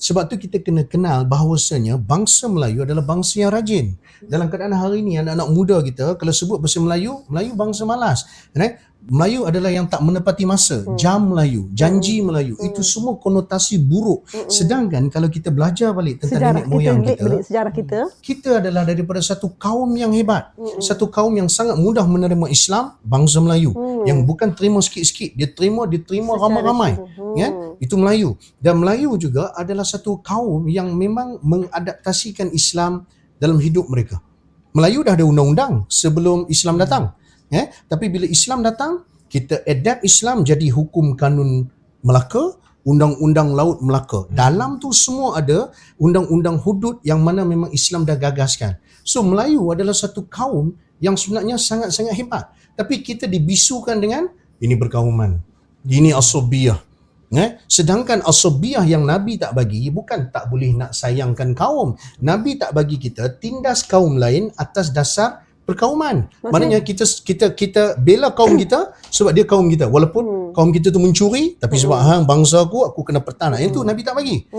Sebab tu kita kena kenal bahawasanya bangsa Melayu adalah bangsa yang rajin. Dalam keadaan hari ini anak-anak muda kita kalau sebut bahasa Melayu, Melayu bangsa malas. Kan? Melayu adalah yang tak menepati masa, Hmm. jam Melayu, janji Melayu. Itu semua konotasi buruk. Sedangkan kalau kita belajar balik tentang Hmm. Sejarah nenek kita, moyang belik, kita, belik sejarah kita. kita adalah daripada satu kaum yang hebat. Mm-mm. Satu kaum yang sangat mudah menerima Islam, bangsa Melayu. Hmm. Yang bukan terima sikit-sikit, dia terima dia terima ramai-ramai. seluruh. Ya, Hmm. itu Melayu. Dan Melayu juga adalah satu kaum yang memang mengadaptasikan Islam dalam hidup mereka. Melayu dah ada undang-undang sebelum Islam datang. Ya, tapi bila Islam datang, kita adapt Islam jadi hukum kanun Melaka, undang-undang laut Melaka. Dalam tu semua ada undang-undang hudud yang mana memang Islam dah gagaskan. So Melayu adalah satu kaum yang sebenarnya sangat-sangat hebat. Tapi kita dibisukan dengan ini berkauman. Ini asobiyah. Eh? Sedangkan asobiyah yang Nabi tak bagi bukan tak boleh nak sayangkan kaum. Nabi tak bagi kita tindas kaum lain atas dasar perkauman. Maksudnya- Maknanya kita kita kita bela kaum kita sebab dia kaum kita. Walaupun Hmm. kaum kita tu mencuri tapi sebab hang bangsa aku aku kena pertahan. Yang tu Nabi tak bagi.